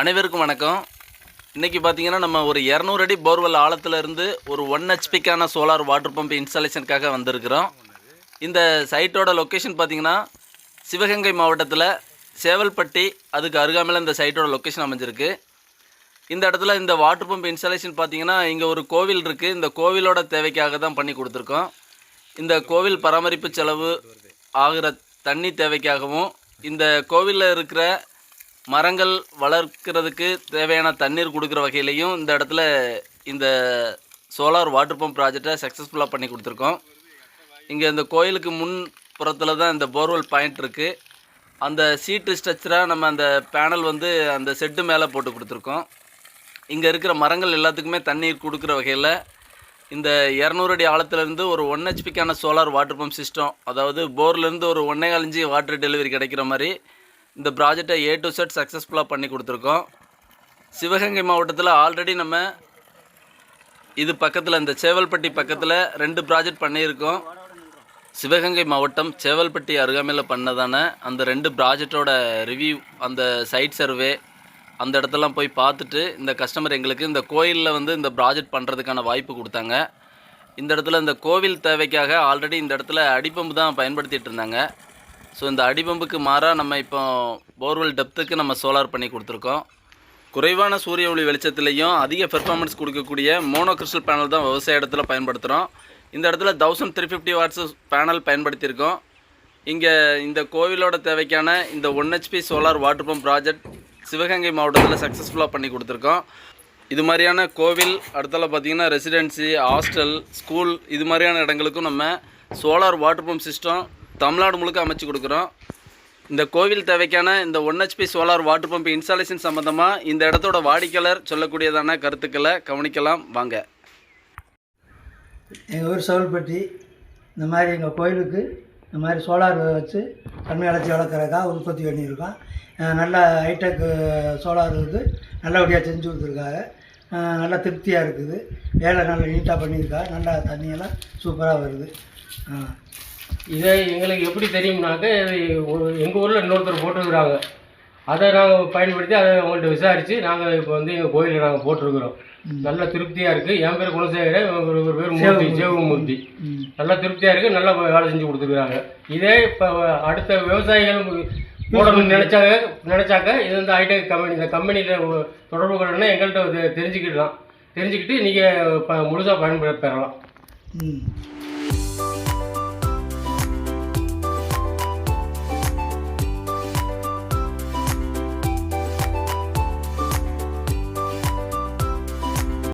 அனைவருக்கும் வணக்கம். இன்றைக்கி பார்த்தீங்கன்னா நம்ம ஒரு இரநூறு அடி போர்வெல் ஆழத்துலேருந்து ஒரு ஒன் ஹெச்பிக்கான சோலார் வாட்டர் பம்ப் இன்ஸ்டாலேஷனுக்காக வந்திருக்கிறோம். இந்த சைட்டோட லொக்கேஷன் பார்த்திங்கன்னா சிவகங்கை மாவட்டத்தில் சேவல்பட்டி அதுக்கு அருகாமையில் இந்த சைட்டோட லொக்கேஷன் அமைஞ்சிருக்கு. இந்த இடத்துல இந்த வாட்டர் பம்ப் இன்ஸ்டாலேஷன் பார்த்திங்கன்னா இங்கே ஒரு கோவில் இருக்குது இந்த கோவிலோட தேவைக்காக தான் பண்ணி கொடுத்துருக்கோம். இந்த கோவில் பராமரிப்பு செலவு ஆகிற தண்ணி தேவைக்காகவும் இந்த கோவிலில் இருக்கிற மரங்கள் வளர்க்கிறதுக்கு தேவையான தண்ணீர் கொடுக்குற வகையிலையும் இந்த இடத்துல இந்த சோலார் வாட்டர் பம்ப் ப்ராஜெக்டை சக்ஸஸ்ஃபுல்லாக பண்ணி கொடுத்துருக்கோம். இங்கே இந்த கோயிலுக்கு முன் புறத்தில் தான் இந்த போர்வெல் பாயிண்ட் இருக்குது அந்த சீட்டு ஸ்ட்ரக்சராக நம்ம அந்த பேனல் வந்து அந்த செட்டு மேலே போட்டு கொடுத்துருக்கோம். இங்கே இருக்கிற மரங்கள் எல்லாத்துக்குமே தண்ணீர் கொடுக்குற வகையில் இந்த இரநூறு அடி ஆழத்துலேருந்து ஒரு ஒன் ஹெச்பிக்கான சோலார் வாட்டர் பம்ப் சிஸ்டம் அதாவது போர்லேருந்து ஒரு ஒன்றே காலஞ்சி வாட்டர் டெலிவரி கிடைக்கிற மாதிரி இந்த ப்ராஜெக்டை ஏ டு செட் சக்ஸஸ்ஃபுல்லாக பண்ணி கொடுத்துருக்கோம். சிவகங்கை மாவட்டத்தில் ஆல்ரெடி நம்ம இது பக்கத்தில் இந்த சேவல்பட்டி பக்கத்தில் ரெண்டு ப்ராஜெக்ட் பண்ணியிருக்கோம். சிவகங்கை மாவட்டம் சேவல்பட்டி அருகாமையில் பண்ணதான அந்த ரெண்டு ப்ராஜெக்டோட ரிவ்யூ அந்த சைட் சர்வே அந்த இடத்தெல்லாம் போய் பார்த்துட்டு இந்த கஸ்டமர் எங்களுக்கு இந்த கோயிலில் வந்து இந்த ப்ராஜெக்ட் பண்ணுறதுக்கான வாய்ப்பு கொடுத்தாங்க. இந்த இடத்துல இந்த கோவில் தேவைக்காக ஆல்ரெடி இந்த இடத்துல அடிப்பம்பு தான் பயன்படுத்திகிட்டு இருந்தாங்க. ஸோ இந்த அடிப்பம்புக்கு மாறாக நம்ம இப்போ போர்வெல் டெப்த்துக்கு நம்ம சோலார் பண்ணி கொடுத்துருக்கோம். குறைவான சூரிய ஒளி வெளிச்சத்துலேயும் அதிக பெர்ஃபார்மன்ஸ் கொடுக்கக்கூடிய மோனோ கிறிஸ்டல் பேனல் தான் விவசாய இடத்துல பயன்படுத்துகிறோம் இந்த இடத்துல thousand three fifty watts panel பயன்படுத்தியிருக்கோம். இங்கே இந்த கோவிலோட தேவைக்கான இந்த one HP solar water pump project Sivaganga மாவட்டத்தில் சக்ஸஸ்ஃபுல்லாக பண்ணி கொடுத்துருக்கோம். இது மாதிரியான கோவில் அடுத்தால பார்த்தீங்கன்னா ரெசிடென்சி ஹாஸ்டல் ஸ்கூல் இது மாதிரியான இடங்களுக்கும் நம்ம solar water pump system Tamil Nadu முழுக்க அமைச்சு கொடுக்குறோம். இந்த கோவில் தேவைக்கான இந்த one HP solar water pump installation சம்மந்தமாக இந்த இடத்தோட வாடிக்கையாளர் சொல்லக்கூடியதான கருத்துக்களை கவனிக்கலாம். வாங்க. எங்கள் ஊர் சவுல்பட்டி இந்த மாதிரி எங்கள் கோயிலுக்கு இந்த மாதிரி சோலார் வச்சு தன்மை அடைச்சி வளர்க்குறதுக்காக உற்பத்தி பண்ணியிருக்கோம். நல்ல ஹைடெக் சோலார் வந்து நல்லபடியாக செஞ்சு கொடுத்துருக்காங்க நல்லா திருப்தியாக இருக்குது. வேலை நல்லா நீட்டாக பண்ணியிருக்கா நல்லா தண்ணியெல்லாம் சூப்பராக வருது. ஆ. இதை எங்களுக்கு எப்படி தெரியும்னாக்க எங்கள் ஊரில் இன்னொருத்தர் போட்டிருக்கிறாங்க. அதை நாங்கள் பயன்படுத்தி அதை அவங்கள்ட்ட விசாரித்து நாங்கள் இப்போ வந்து எங்கள் கோயிலில் நாங்கள் போட்டிருக்கிறோம். நல்ல திருப்தியாக இருக்குது என் பேர் குணசேகரன் இவர் பேர் மூர்த்தி ஜெகமூர்த்தி ம். நல்லா திருப்தியாக இருக்குது நல்லா வேலை செஞ்சு கொடுத்துருக்குறாங்க. இதே இப்போ அடுத்த விவசாயிகள் போடணும்னு நினச்சாங்க நினச்சாக்க இது வந்து ஹைடெக் கம்பெனி இந்த கம்பெனியில் தொடர்பு கொள்ளணும்னா எங்கள்கிட்ட தெரிஞ்சுக்கிடலாம். தெரிஞ்சுக்கிட்டு நீங்கள் ப முழுசாக பயன்படுத்த பெறலாம் ம்.